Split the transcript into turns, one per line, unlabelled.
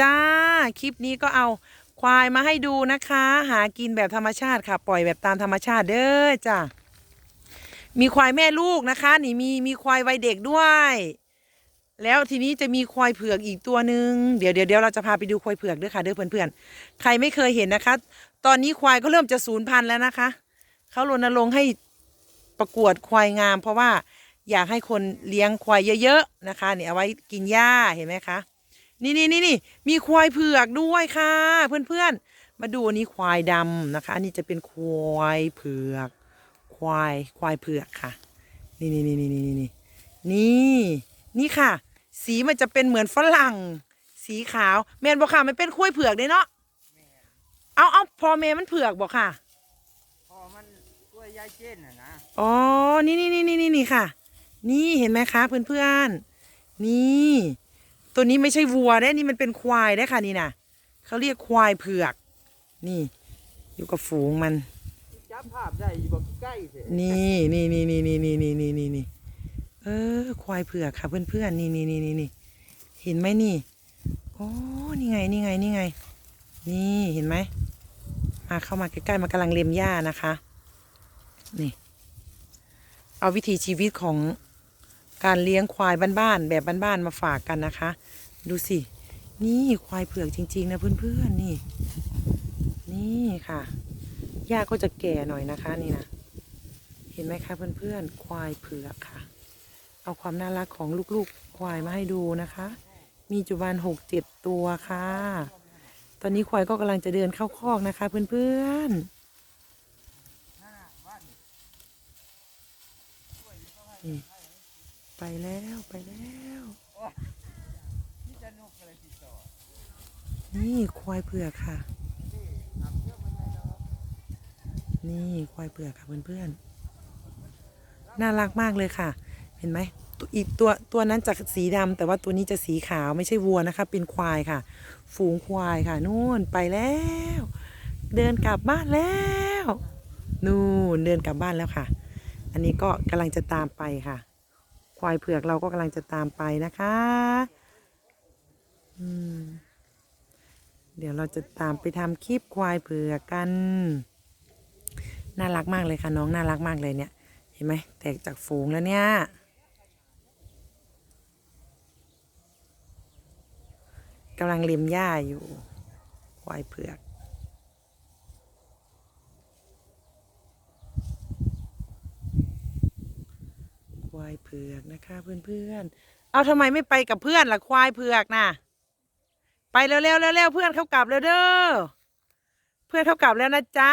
จ้า คลิปนี้ก็เอาควายมาให้ดูนะคะ หากินแบบธรรมชาติค่ะ ปล่อยแบบตามธรรมชาติเด้อจ้ามีควายแม่ลูกนะคะ นี่มีมีควายวัยเด็กด้วย แล้วทีนี้จะมีควายเผือกอีกตัวหนึ่งเดี๋ยวเดี๋ยวเดี๋ยวเราจะพาไปดูควายเผือกด้วยค่ะเด้อเพื่อนๆใครไม่เคยเห็นนะคะ ตอนนี้ควายก็เริ่มจะสูญพันธุ์แล้วนะคะเขารณรงค์ให้ประกวดควายงาม เพราะว่าอยากให้คนเลี้ยงควายเยอะๆนะคะเนี่ยเอาไว้กินหญ้าเห็นไหมคะ นี่นี่นี่นี่มีควายเผือกด้วยค่ะ เพื่อนๆมาดูอันนี้ควายดำนะคะ อันนี้จะเป็นควายเผือก ควายควายเผือกค่ะ นี่นี่นี่นี่นี่นี่นี่นี่ค่ะ สีมันจะเป็นเหมือนฝรั่ง สีขาวแมนบอกค่ะมันเป็นควายเผือกเด้เนาะเอาเอาพอแม่มันเผือกบอกค่ะ
พอมันกล้วยยายเจนน่ะนะ
อ๋อนี่นี่นี่นี่นี่นี่ค่ะ นี่เห็นไหมคะเพื่อนๆนี่ ตัวนี้ไม่ใช่วัวได้นี่มันเป็นควายได้ค่ะนี่นะเขาเรียกควายเผือก นี่ อยู่กับฝูงมัน
จับภาพได้อยู่บอกใกล้เถอะ
นี่นี่นี่นี่นี่นี่นี่นี่นี่นี่เออ ควายเผือกค่ะ เพื่อนๆนี่นี่นี่นี่นี่เห็นไหมนี่โอ้นี่ไงนี่ไงนี่ไง นี่เห็นไหมมาเข้ามาใกล้ๆมากำลังเล็มหญ้านะคะ นี่ เอาวิถีชีวิตของ การเลี้ยงควายบ้านๆแบบบ้านๆมาฝากกันนะคะ ดูสิ นี่ควายเผือกจริง ๆ นะเพื่อนๆนี่ นี่ค่ะหญ้าก็จะแก่หน่อยนะคะนี่นะเห็นไหมคะเพื่อนๆควายเผือกค่ะ เอาความน่ารักของลูกๆควายมาให้ดูนะคะ มีจุบันหกเจ็ดตัวค่ะ ตอนนี้ควายก็กำลังจะเดินเข้าคอกนะคะ เพื่อนๆนี่ ไปแล้วไปแล้ว
นี่จะนกอะไรติดต่อ
นี่ควายเผือกค่ะ นี่ควายเผือกค่ะเพื่อนๆ น่ารักมากเลยค่ะ เห็นไหมตัวอีกตัวตัวนั้นจะสีดำแต่ว่าตัวนี้จะสีขาวไม่ใช่วัวนะคะ เป็นควายค่ะ ฝูงควายค่ะนู่นไปแล้ว เดินกลับบ้านแล้ว นู่นเดินกลับบ้านแล้วค่ะ อันนี้ก็กำลังจะตามไปค่ะ ควายเผือกเราก็กำลังจะตามไปนะคะอืมเดี๋ยวเราจะตามไปทำคลิปควายเผือกกัน น่ารักมากเลยค่ะน้องน่ารักมากเลยเนี่ย เห็นไหมแตกจากฝูงแล้วเนี่ย กำลังเล็มหญ้าอยู่ ควายเผือก ควายเผือกนะคะเพื่อนๆเอาทำไมไม่ไปกับเพื่อนล่ะควายเผือกน่ะ ไปเร็วๆเร็วๆเพื่อนเขากลับแล้วเด้อเพื่อนเขากลับแล้วนะจ๊ะ